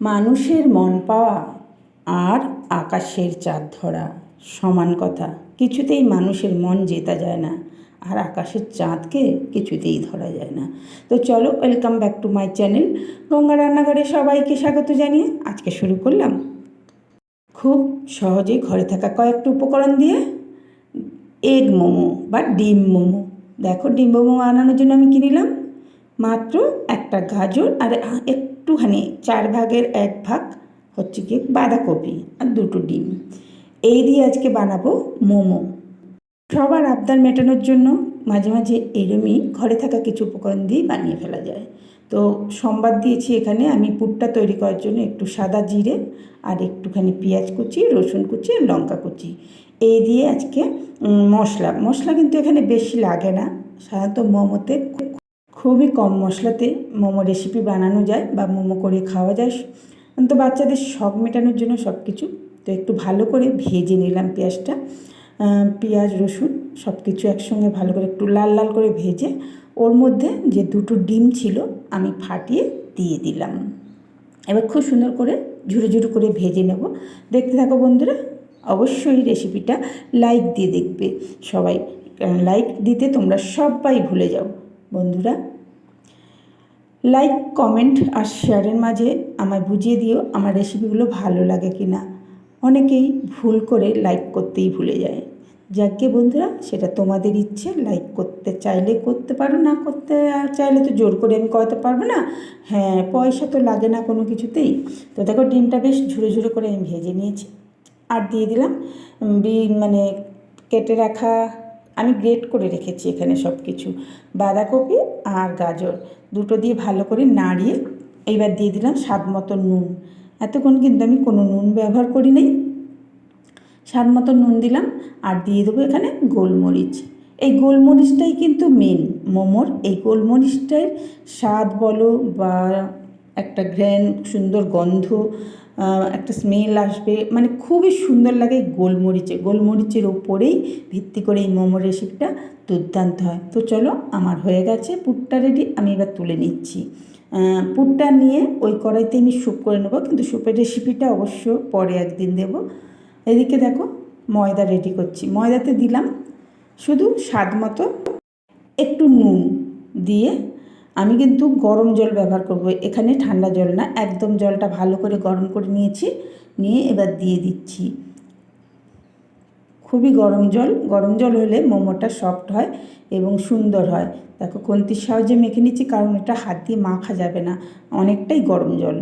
মানুষের মন পাওয়া আর আকাশের চাঁদ ধরা সমান কথা। কিছুতেই মানুষের মন জেতা যায় না, আর আকাশের চাঁদকে কিছুতেই ধরা যায় না। তো চলো welcome back to my channel Ganga রান্নাঘরে সবাইকে স্বাগত জানিয়ে আজকে শুরু করলাম। খুব সহজেই ঘরে থাকা কয়েকটা উপকরণ দিয়ে এগ মোমো বা ডিম মোমো। দেখো, ডিম মোমো বানানোর জন্য আমি কিনিলাম মাত্র একটা গাজর আর একটুখানি চার ভাগের এক ভাগ হচ্ছে কি বাঁধাকপি আর দুটো ডিম। এই দিয়ে আজকে বানাবো মোমো। সবার আবদার মেটানোর জন্য মাঝে মাঝে এরমই ঘরে থাকা কিছু উপকরণ দিয়ে বানিয়ে ফেলা যায়। তো সম্বাদ দিয়েছি এখানে আমি পুরটা তৈরি করার জন্য একটু সাদা জিরে আর একটুখানি পেঁয়াজ কুচি, রসুন কুচি আর লঙ্কা কুচি। এই দিয়ে আজকে মশলা। মশলা কিন্তু এখানে বেশি লাগে না। সাধারণত মোমোতে খুবই কম মশলাতে মোমো রেসিপি বানানো যায় বা মোমো করে খাওয়া যায়। তো বাচ্চাদের শখ মেটানোর জন্য সব কিছু তো একটু ভালো করে ভেজে নিলাম পেঁয়াজটা পেঁয়াজ, রসুন সব কিছু একসঙ্গে ভালো করে একটু লাল লাল করে ভেজে ওর মধ্যে যে দুটো ডিম ছিল আমি ফাটিয়ে দিয়ে দিলাম। এবার খুব সুন্দর করে ঝুরো ঝুরো করে ভেজে নেব। দেখতে থাকো বন্ধুরা, অবশ্যই রেসিপিটা লাইক দিয়ে দেখবে। সবাই লাইক দিতে তোমরা সবাই ভুলে যাও। বন্ধুরা লাইক কমেন্ট আর শেয়ারের মাঝে আমায় বুঝিয়ে দিও আমার রেসিপিগুলো ভালো লাগে কি না অনেকেই ভুল করে লাইক করতেই ভুলে যায়। যাকে বন্ধুরা, সেটা তোমাদের ইচ্ছে লাইক করতে চাইলে করতে পারো, না করতে চাইলে তো জোর করে আমি করাতে পারব না। হ্যাঁ পয়সা তো লাগে না কোনো কিছুতেই। তো দেখো, ডিমটা বেশ ঝুড়ো ঝুড়ো করে আমি ভেজে নিয়েছি। আর দিয়ে দিলাম মানে কেটে রাখা আমি গ্রেট করে রেখেছি এখানে সব কিছু। বাঁধাকপি আর গাজর দুটো দিয়ে ভালো করে নাড়িয়ে এইবার দিয়ে দিলাম স্বাদ মতো নুন। এতক্ষণ কিন্তু আমি কোনো নুন ব্যবহার করি নাই। স্বাদ মতো নুন দিলাম আর দিয়ে দেবো এখানে গোলমরিচ। এই গোলমরিচটাই কিন্তু মেন মোমোর এই গোলমরিচটাই স্বাদ বলো বা একটা ঘ্র্যান সুন্দর গন্ধ একটা স্মেল আসবে। মানে খুবই সুন্দর লাগে গোলমরিচে। গোলমরিচের ওপরেই ভিত্তি করে এই মোমো রেসিপিটা দুর্দান্ত হয়। তো চলো, আমার হয়ে গেছে, পুরটা রেডি আমি এবার তুলে নিচ্ছি। পুরটা নিয়ে ওই কড়াইতে আমি স্যুপ করে নেব, কিন্তু স্যুপের রেসিপিটা অবশ্য পরে একদিন দেবো। এদিকে দেখো, ময়দা রেডি করছি। ময়দাতে দিলাম শুধু স্বাদ মতো একটু নুন দিয়ে আমি কিন্তু গরম জল ব্যবহার করব। এখানে ঠান্ডা জল না, একদম জলটা ভালো করে গরম করে নিয়েছি, নিয়ে এবার দিয়ে দিচ্ছি। খুবই গরম জল গরম জল হলে মোমোটা সফট হয় এবং সুন্দর হয়। দেখো খুন্তির সাহায্যে মেখে নিচ্ছি কারণ এটা হাত দিয়ে মাখা যাবে না, অনেকটাই গরম জল।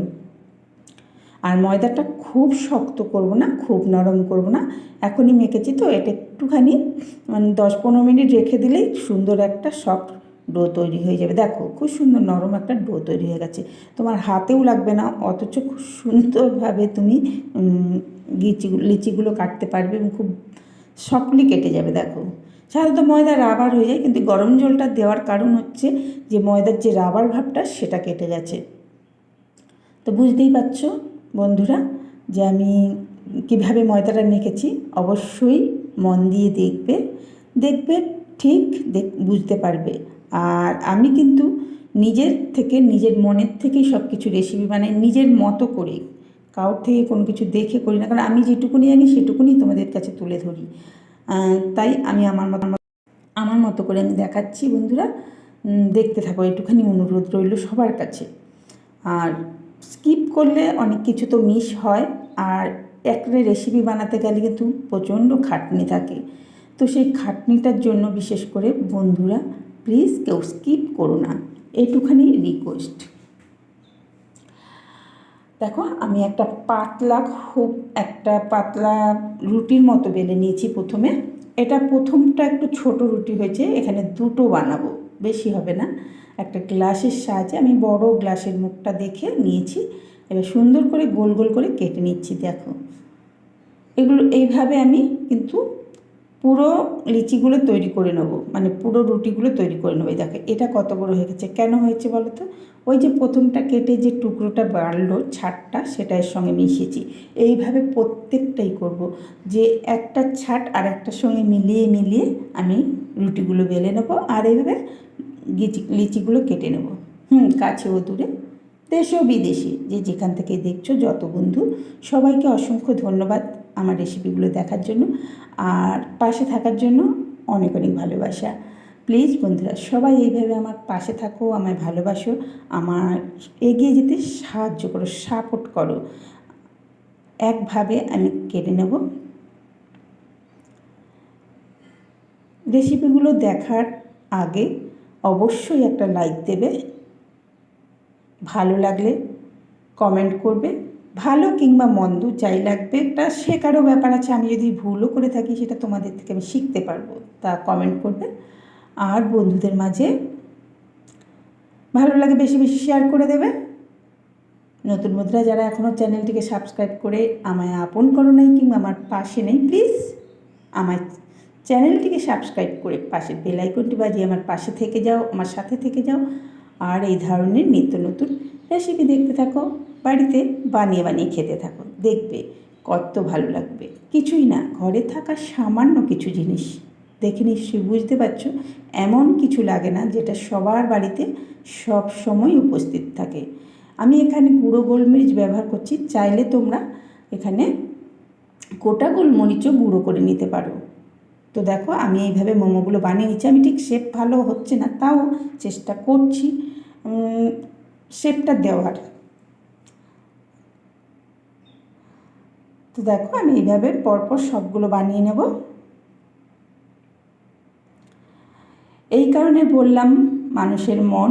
আর ময়দাটা খুব শক্ত করব না, খুব নরম করব না, এখনই মেখেছি তো, এটা একটুখানি মানে দশ পনেরো মিনিট রেখে দিলেই সুন্দর একটা সফট ডো তৈরি হয়ে যাবে। দেখো, খুব সুন্দর নরম একটা ডো তৈরি হয়ে গেছে। তোমার হাতেও লাগবে না, অথচ খুব সুন্দরভাবে তুমি লিচি লিচিগুলো কাটতে পারবে এবং খুব সফটলি কেটে যাবে, দেখো। সাধারণত ময়দা রাবার হয়ে যায়, কিন্তু গরম জলটা দেওয়ার কারণ হচ্ছে যে, ময়দার যে রাবার ভাবটা, সেটা কেটে গেছে। তো বুঝতেই পারছ, বন্ধুরা, যে আমি কীভাবে ময়দাটা মেখেছি? অবশ্যই মন দিয়ে দেখবে। দেখবে, ঠিক, দেখ বুঝতে পারবে। আর আমি কিন্তু নিজের থেকে, নিজের মনের থেকেই সব কিছু রেসিপি বানাই, নিজের মতো করে। কারোর থেকে কোনো কিছু দেখে করি না, কারণ আমি যেটুকুনি জানি সেটুকুনি তোমাদের কাছে তুলে ধরি। তাই আমি আমার মতো আমার মতো করে আমি দেখাচ্ছি বন্ধুরা। দেখতে থাকো, একটুখানি অনুরোধ রইল সবার কাছে। আর স্কিপ করলে অনেক কিছু তো মিস হয়। আর একটা রেসিপি বানাতে গেলে কিন্তু প্রচণ্ড খাটনি থাকে। তো সেই খাটনিটার জন্য বিশেষ করে বন্ধুরা প্লিজ কেউ স্কিপ করো না। এইটুখানি রিকোয়েস্ট দেখো, আমি একটা পাতলা, খুব একটা পাতলা রুটির মতো বেলে নিয়েছি প্রথমে। এটা প্রথমটা একটু ছোট রুটি হয়েছে, এখানে দুটো বানাবো, বেশি হবে না। একটা গ্লাসের সাহায্যে আমি বড় গ্লাসের মুখটা দেখে নিয়েছি। এবার সুন্দর করে গোল গোল করে কেটে নিচ্ছি, দেখো। এগুলো এইভাবে আমি কিন্তু পুরো লিচিগুলো তৈরি করে নেব মানে পুরো রুটিগুলো তৈরি করে নেব। দেখো, এটা কত বড় হয়ে গেছে, কেন হয়েছে বলো তো? ওই যে প্রথমটা কেটে যে টুকরোটা বাড়লো ছাটটা সেটার সঙ্গে মিশিয়েছি। এইভাবে প্রত্যেকটাই করব, যে একটা ছাট আর একটার সঙ্গে মিলিয়ে মিলিয়ে আমি রুটিগুলো বেলে নেব আর এইভাবে লিচি লিচিগুলো কেটে নেব। হুম, কাছে ও দূরে। দেশে ও বিদেশে, যে যেখান থেকে দেখছ, যত বন্ধু। সবাইকে অসংখ্য ধন্যবাদ। আমার রেসিপিগুলো দেখার জন্য। আর পাশে থাকার জন্য অনেক অনেক ভালোবাসা। প্লিজ বন্ধুরা, সবাই এইভাবে আমার পাশে থাকো, আমায় ভালোবাসো। আমার এগিয়ে যেতে সাহায্য করো সাপোর্ট করো। একভাবে আমি কেটে নেব। রেসিপিগুলো দেখার আগে অবশ্যই একটা লাইক দেবে। ভালো লাগলে কমেন্ট করবে। ভালো কিংবা মন্দ যাই লাগবে একটা শেখারও ব্যাপার আছে, আমি যদি ভুলও করে থাকি, সেটা তোমাদের থেকে আমি শিখতে পারব, তা কমেন্ট করবে। আর বন্ধুদের মাঝে ভালো লাগে বেশি বেশি শেয়ার করে দেবে। নতুন বন্ধুরা যারা এখনও চ্যানেলটিকে সাবস্ক্রাইব করে আমায় আপন করো নাই কিংবা আমার পাশে নেই প্লিজ আমার চ্যানেলটিকে সাবস্ক্রাইব করে পাশের বেলাইকনটি বাজিয়ে আমার পাশে থেকে যাও, আমার সাথে থেকে যাও। আর এই ধরনের নিত্য নতুন রেসিপি দেখতে থাকো। বাড়িতে বানিয়ে বানিয়ে খেতে থাকো। দেখবে কত ভালো লাগবে। কিছুই না, ঘরে থাকা সামান্য কিছু জিনিস। দেখে নিশ্চয়ই বুঝতে পারছ, এমন কিছু লাগে না যেটা সবার বাড়িতে সব সময় উপস্থিত থাকে। আমি এখানে গুঁড়ো গোলমরিচ ব্যবহার করছি, চাইলে তোমরা এখানে গোটা গোলমরিচও গুঁড়ো করে নিতে পারো। তো দেখো, আমি এইভাবে মোমোগুলো বানিয়ে নিচ্ছি। আমি ঠিক শেপ ভালো হচ্ছে না, তাও চেষ্টা করছি। শেপটা দেওয়ার। তো দেখো, আমি এইভাবে পরপর সবগুলো বানিয়ে নেব। এই কারণে বললাম, মানুষের মন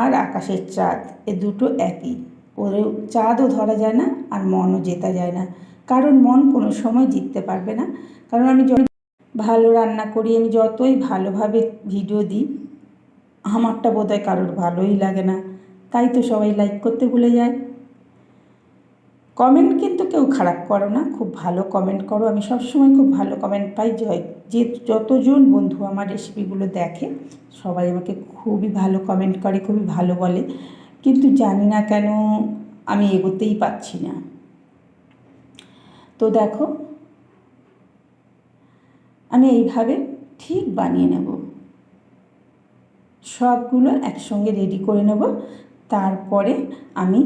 আর আকাশের চাঁদ, এ দুটো একই। ওদের চাঁদও ধরা যায় না আর মনও জেতা যায় না। কারণ মন কোনো সময় জিততে পারবে না। কারণ আমি ভালো রান্না করি, আমি যতই ভালোভাবে ভিডিও দিই, আমারটা বোধহয় কারোর ভালোই লাগে না। তাই তো সবাই লাইক করতে ভুলে যায়। কমেন্ট কিন্তু কেউ খারাপ করো না, খুব ভালো কমেন্ট করো। আমি সবসময় খুব ভালো কমেন্ট পাই। যে যতজন বন্ধু আমার রেসিপিগুলো দেখে, সবাই আমাকে খুবই ভালো কমেন্ট করে, খুবই ভালো বলে। কিন্তু জানি না কেন আমি এগোতেই পাচ্ছি না। তো দেখো, আমি এইভাবে ঠিক বানিয়ে নেব। সবগুলো একসঙ্গে রেডি করে নেব। তারপরে আমি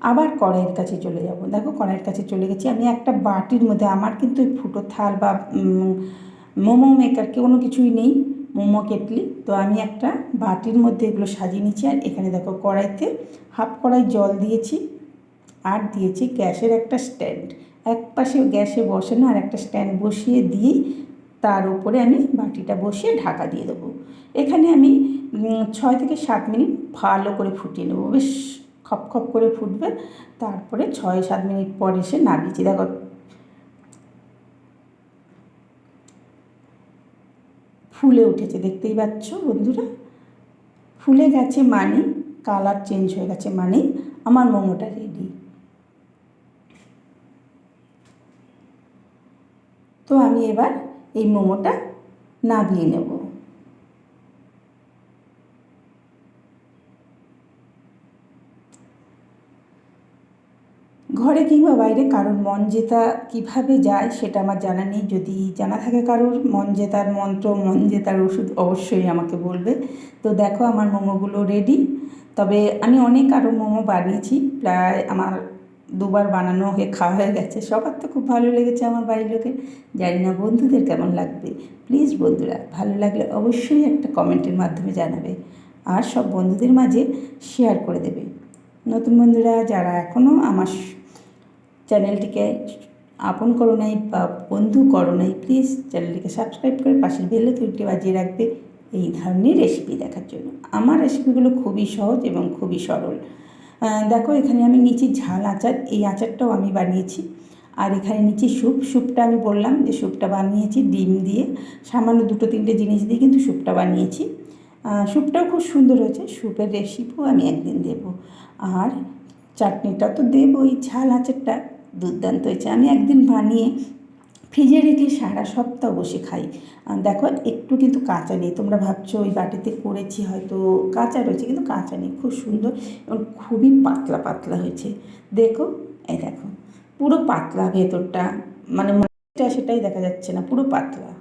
আবার কড়াইয়ের কাছে চলে যাব। দেখো কড়াইয়ের কাছে চলে গেছি। আমি একটা বাটির মধ্যে, আমার কিন্তু ফুটো থাল বা মোমো মেকার কোনো কিছুই নেই, মোমো, কেটলি। তো আমি একটা বাটির মধ্যে এগুলো সাজিয়ে নিচ্ছি আর এখানে দেখো কড়াইতে হাফ কড়াই জল দিয়েছি আর দিয়েছি গ্যাসের একটা স্ট্যান্ড। এক পাশে গ্যাসে বসানো আর একটা স্ট্যান্ড বসিয়ে দিয়েই তার উপরে আমি বাটিটা বসিয়ে ঢাকা দিয়ে দেবো। এখানে আমি ছয় থেকে সাত মিনিট ভালো করে ফুটিয়ে নেব। বেশ খপ খপ করে ফুটবে। তারপরে ছয় সাত মিনিট পর এসে নামিয়েছি দেখো। ফুলে উঠেছে, দেখতেই পাচ্ছ বন্ধুরা? ফুলে গেছে মানে কালার চেঞ্জ হয়ে গেছে মানে আমার মোমোটা রেডি তো আমি এবার এই মোমোটা নাবিয়ে নেব। ঘরে কিংবা বাইরে কারোর মন জেতা কীভাবে যায় সেটা আমার জানা নেই। যদি জানা থাকে কারোর, মন জেতার মন্ত্র, মন জেতার ওষুধ অবশ্যই আমাকে বলবে। তো দেখো আমার মোমোগুলো রেডি তবে আমি অনেক আরও মোমো বানিয়েছি। প্রায় আমার দুবার বানানো হয়ে, খাওয়া হয়ে গেছে। সবার তো খুব ভালো লেগেছে আমার বাড়ির লোকের। জানি না বন্ধুদের কেমন লাগবে। প্লিজ বন্ধুরা, ভালো লাগলে অবশ্যই একটা কমেন্টের মাধ্যমে জানাবে। আর সব বন্ধুদের মাঝে শেয়ার করে দেবে। নতুন বন্ধুরা, যারা এখনও আমার চ্যানেলটিকে আপন করো নাই বা বন্ধু করো নাই প্লিজ চ্যানেলটিকে সাবস্ক্রাইব করে পাশের বেলে তুলটি বাজিয়ে রাখবে এই ধরনের রেসিপি দেখার জন্য। আমার রেসিপিগুলো খুবই সহজ এবং খুবই সরল। দেখো এখানে আমি নিচে ঝাল আচার, এই আচারটাও আমি বানিয়েছি। আর এখানে নিচে স্যুপ, স্যুপটা আমি বললাম যে স্যুপটা বানিয়েছি ডিম দিয়ে। সামান্য দুটো তিনটে জিনিস দিয়ে কিন্তু স্যুপটা বানিয়েছি। স্যুপটাও খুব সুন্দর হয়েছে, স্যুপের রেসিপিও আমি একদিন দেব। আর চাটনিটা তো দেবই, ঝাল আচারটা। দুর্দান্ত হয়েছে। আমি একদিন বানিয়ে ফ্রিজে রেখে সারা সপ্তাহ বসে খাই। দেখো, একটু কিন্তু কাঁচা নেই। তোমরা ভাবছ ওই বাটিতে করেছি, হয়তো কাঁচা রয়েছে, কিন্তু কাঁচা নেই। খুব সুন্দর এবং খুবই পাতলা পাতলা হয়েছে। দেখো, এই দেখো, পুরো পাতলা ভেতরটা মানে সেটাই দেখা যাচ্ছে না, পুরো পাতলা।